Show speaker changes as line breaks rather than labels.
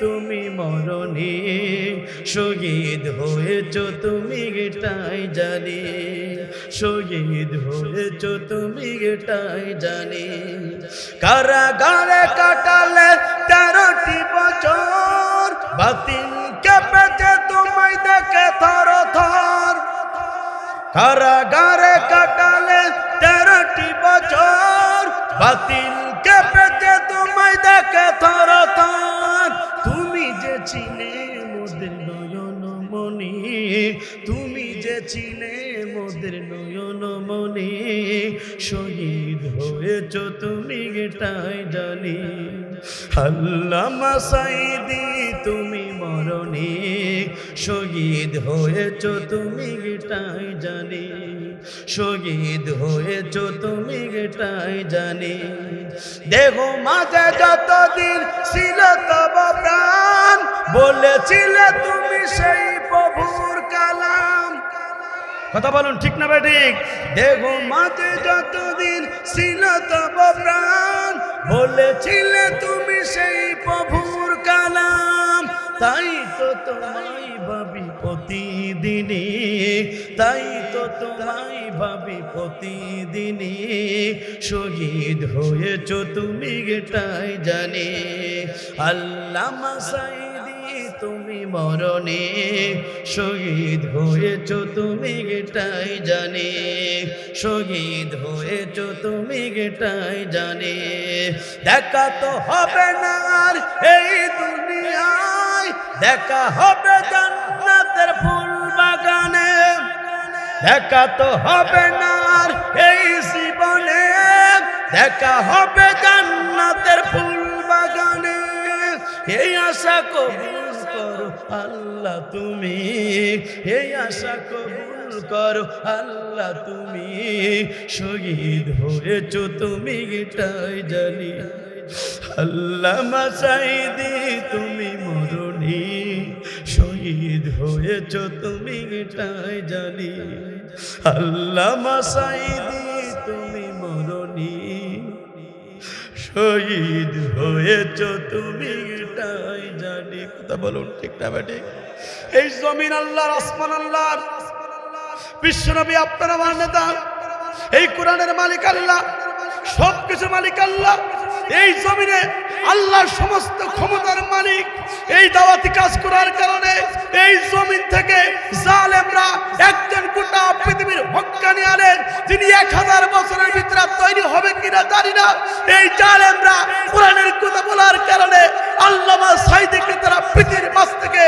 তুমি মরণি শহীদ হয়েছ, তুমি এটাই জানি। শহীদ হয়েছ, তুমি এটাই জানি। কারাগারে কাটালে তেরোটি বছর, বাতিল কেঁপেছে তোমায় দেখে থর থর কারাগারে কাটালে ছিলে মোদের নয়ন মনি। শহীদ হয়েছ তুমি এটাই জানি। আল্লামা সাইদি তুমি মরণি। শহীদ হয়েছ তুমি এটাই জানি। শহীদ হয়েছ তুমি এটাই জানি। দেহ মাঝে যতদিন ছিল তব প্রাণ। বলেছিলে তুমি সেই কথা বলুন, ঠিক না বেঠিক দেখো মাঝে যতদিন ছিল তব প্রাণ, বলেছিলে তুমি সেই প্রভুর কালাম। তাই তো তোমায় ভাবি প্রতিদিনই, তাই তো তোমায় ভাবি প্রতিদিনই। শহীদ হয়েছ তুমি এটাই জানি। আল্লামা সাইদি তুমি মরণে শহীদ হয়েছ তুমি এটাই জানে। শহীদ হয়েছ তুমি এটাই জানে। দেখা তো হবে না আর এই দুনিয়ায়। দেখা হবে জান্নাতের ফুল বাগানে। দেখা তো হবে না আর এই জীবনে। দেখা হবে জান্নাতের ফুল বাগানে। এই আশা কবুল আল্লাহ তুমি এই আশা কবুল করো। আল্লাহ তুমি শহীদ হয়েছ, তুমি এটাই জানি। আল্লাহ মাসাইদি, তুমি মরণি। শহীদ হয়েছ, তুমি এটাই জানি। আল্লাহ মাসাইদি শহীদ হয়েছ তুমি জানি। কথা বলুন বেটি এই জমিন আল্লাহর, আসমান আল্লাহর। বিশ্বনবী আপনার আমার নেতা। এই কোরআনের মালিক আল্লাহ মালিক আল্লাহ। এই জমিনে সমস্ত ক্ষমতার মালিক। এই দাওয়াতি কাজ করার কারণে এই জমিন থেকে জালেমরা একজন গোটা পৃথিবীর হক্কানি আলেন যিনি এক হাজার বছরের ইনসাফ তৈরি হবে কিনা জানি না। এই জালেমরা কোরআনের কথা বলার কারণে আল্লামা সাইদিকে তারা পৃথিবীর মাছ থেকে